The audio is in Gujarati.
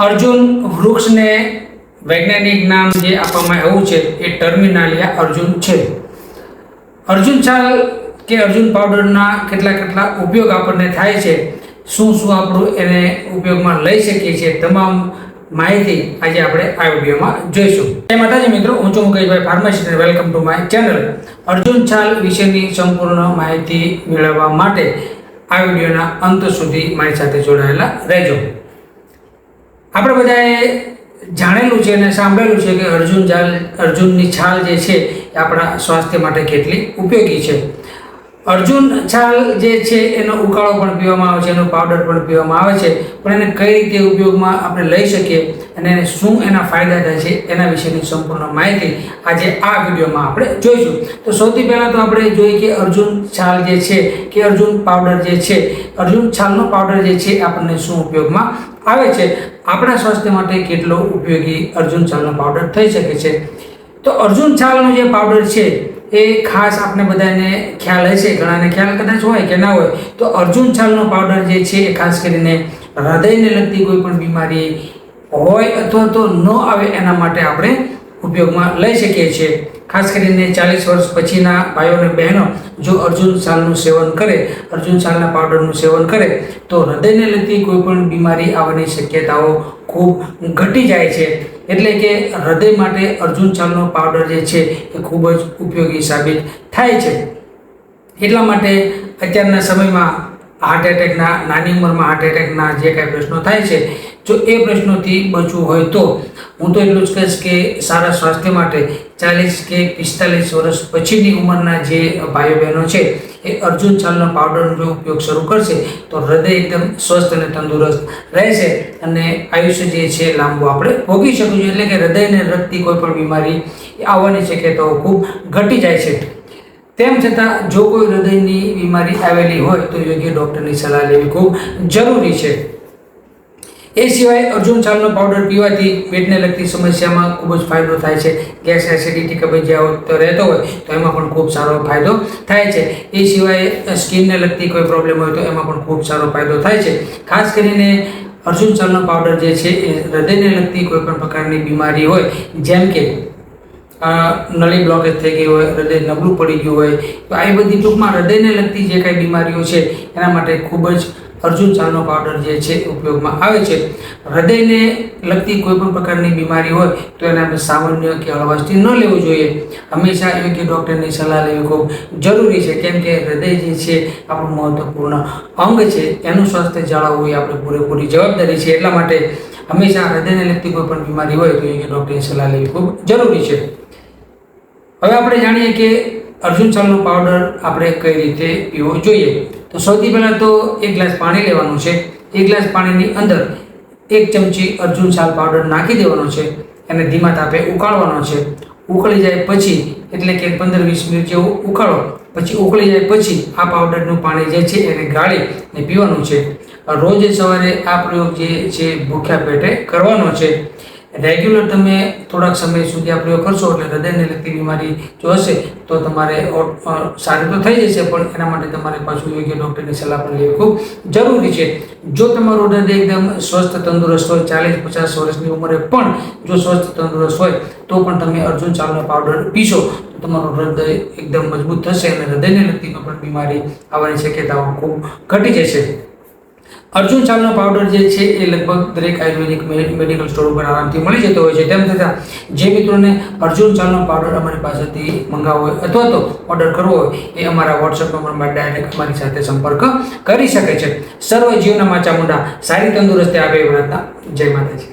અર્જુન વૃક્ષને વૈજ્ઞાનિક નામ જે આપવામાં આવ્યું છે, એ ટર્મિનાલિયા અર્જુન છે. અર્જુન છાલ કે અર્જુન પાવડરના કેટલા કેટલા ઉપયોગ આપણને થાય છે, શું શું આપણું એને ઉપયોગમાં લઈ શકીએ છીએ, તમામ માહિતી આજે આપણે આ વિડીયોમાં જોઈશું. જય માતાજી મિત્રો, હું છું Mukeshbhai pharmacist welcome to my channel Arjun છાલ વિશેની સંપૂર્ણ માહિતી મેળવવા માટે આ વિડીયોના અંત સુધી મારી સાથે જોડાયેલા રહેજો. આપણે બધાએ જાણેલું છે અને સાંભળેલું છે કે અર્જુન જાલ, અર્જુનની છાલ જે છે એ આપણા સ્વાસ્થ્ય માટે કેટલી ઉપયોગી છે. અર્જુન છાલ જે છે એનો ઉકાળો પણ પીવામાં આવે છે, એનો પાવડર પણ પીવામાં આવે છે, પણ એને કઈ રીતે ઉપયોગમાં આપણે લઈ શકીએ અને શું એના ફાયદા થાય છે એના વિશેની સંપૂર્ણ માહિતી આજે આ વિડીયોમાં આપણે જોઈશું. તો સૌથી પહેલાં તો આપણે જોઈએ કે અર્જુન છાલ જે છે કે અર્જુન પાવડર જે છે, અર્જુન છાલનો પાવડર જે છે આપણને શું ઉપયોગમાં આવે છે? આપણા સ્વાસ્થ્ય માટે કેટલો ઉપયોગી અર્જુન છાલનો પાવડર થઈ શકે છે? તો અર્જુન છાલનો જે પાવડર છે, એ ખાસ આપણે બધાને ખ્યાલ હશે, ઘણાને ખ્યાલ કદાચ હોય કે ના હોય. તો અર્જુન છાલનો પાવડર જે છે, એ ખાસ કરીને હૃદયને લગતી કોઈ પણ બીમારી હોય અથવા તો ન આવે એના માટે આપણે ઉપયોગમાં લઈ શકીએ છીએ. ખાસ કરીને ચાલીસ વર્ષ પછીના ભાઈઓ અને બહેનો જો અર્જુન સાલનું સેવન કરે, અર્જુન સાલના પાવડરનું સેવન કરે, તો હૃદયને લગતી કોઈ પણ બીમારી આવવાની શક્યતાઓ ખૂબ ઘટી જાય છે. એટલે કે હૃદય માટે અર્જુન સાલનો પાવડર જે છે એ ખૂબ જ ઉપયોગી સાબિત થાય છે. એટલા માટે અત્યારના સમયમાં હાર્ટ એટેકના નાની ઉંમરમાં હાર્ટ એટેકના જે કાંઈ પ્રશ્નો થાય છે, જો એ પ્રશ્નોથી બચવું હોય તો, હું તો એટલું જ કહીશ કે સારા સ્વાસ્થ્ય માટે ચાલીસ કે પિસ્તાલીસ વર્ષ પછીની ઉંમરના જે ભાઈઓ બહેનો છે, એ અર્જુન છાલનો પાવડરનો જો ઉપયોગ શરૂ કરશે તો હૃદય એકદમ સ્વસ્થ અને તંદુરસ્ત રહેશે અને આયુષ્ય જે છે લાંબુ આપણે ભોગી શકીશું. એટલે કે હૃદયને લગતી કોઈ પણ બીમારી આવવાની શક્યતાઓ ખૂબ ઘટી જાય છે. તેમ છતાં, જો કોઈ હૃદયની બીમારી આવેલી હોય તો યોગ્ય ડૉક્ટરની સલાહ લેવી ખૂબ જરૂરી છે. એ સિવાય અર્જુન છાલનો પાવડર પીવાથી પેટને લગતી સમસ્યામાં ખૂબ જ ફાયદો થાય છે. ગેસ એસિડિટી કબજિયાત રહેતો હોય, તો એમાં પણ ખૂબ સારો ફાયદો થાય છે. એ સિવાય સ્કિનને લગતી કોઈ પ્રોબ્લેમ હોય તો એમાં પણ ખૂબ સારો ફાયદો થાય છે. ખાસ કરીને અર્જુન છાલનો પાવડર જે છે, એ હૃદયને લગતી કોઈ પણ પ્રકારની બીમારી હોય, જેમ કે નળી બ્લોકેજ થઈ ગઈ હોય, હૃદય નબળું પડી ગયું હોય, તો આ બધી ટૂંકમાં હૃદયને લગતી જે કાંઈ બીમારીઓ છે, એના માટે ખૂબ જ અર્જુન ચાલનો પાવડર જે છે, ઉપયોગમાં આવે છે. હૃદયને લગતી કોઈ પણ પ્રકારની બીમારી હોય, તો એને આપણે સામાન્ય કે હળવાશથી ન લેવું જોઈએ. હંમેશા યોગ્ય ડૉક્ટરની સલાહ લેવી ખૂબ જરૂરી છે, કેમ કે હૃદય જે છે, આપણું મહત્વપૂર્ણ અંગ છે. એનું સ્વાસ્થ્ય જાળવવું એ આપણે પૂરેપૂરી જવાબદારી છે. એટલા માટે હંમેશા હૃદયને લગતી કોઈ પણ બીમારી હોય, તો યોગ્ય ડૉક્ટરની સલાહ લેવી ખૂબ જરૂરી છે. હવે આપણે જાણીએ કે અર્જુન ચાલનો પાવડર આપણે કઈ રીતે પીવો જોઈએ. તો સૌથી પહેલાં તો એક ગ્લાસ પાણી લેવાનું છે. એક ગ્લાસ પાણીની અંદર એક ચમચી અર્જુન છાલ પાવડર નાખી દેવાનો છે એને ધીમા તાપે ઉકાળવાનો છે. ઉકળી જાય પછી, એટલે કે પંદર વીસ મિનિટ જેવું ઉકાળો. પછી ઉકળી જાય પછી આ પાવડરનું પાણી જે છે એને ગાળી ને પીવાનું છે. રોજ સવારે આ પ્રયોગ જે છે ભૂખ્યા પેટે કરવાનો છે. રેગ્યુલર તમે થોડાક સમય સુધી આ પ્રયોગ કરશો એટલે હૃદયને લગતી બીમારી જો હશે, તો તમારે સારી તો થઈ જશે, પણ એના માટે તમારે પાછું યોગ્ય ડૉક્ટરની સલાહ પણ લેવી ખૂબ જરૂરી છે. જો તમારું હૃદય એકદમ સ્વસ્થ, તંદુરસ્ત હોય, ચાલીસ પચાસ વર્ષની ઉંમરે પણ જો સ્વસ્થ, તંદુરસ્ત હોય, તો પણ તમે અર્જુન ચાલનો પાવડર પીશો, તો તમારું હૃદય એકદમ મજબૂત થશે અને હૃદયને લગતી પણ બીમારી આવવાની શક્યતાઓ ખૂબ ઘટી જશે. અર્જુન ચાલનો પાવડર જે છે એ લગભગ દરેક આયુર્વેદિક મેડિકલ સ્ટોર ઉપર આરામથી મળી જતો હોય છે. તેમ છતાં, જે મિત્રોને અર્જુન ચાલનો પાવડર અમારી પાસેથી મંગાવવો હોય અથવા તો ઓર્ડર કરવો હોય, એ અમારા વોટ્સએપ નંબરમાં ડાયરેક્ટ અમારી સાથે સંપર્ક કરી શકે છે. સર્વ જીવના માચા મુંડા સારી તંદુરસ્તી આપે એ જય માતાજી.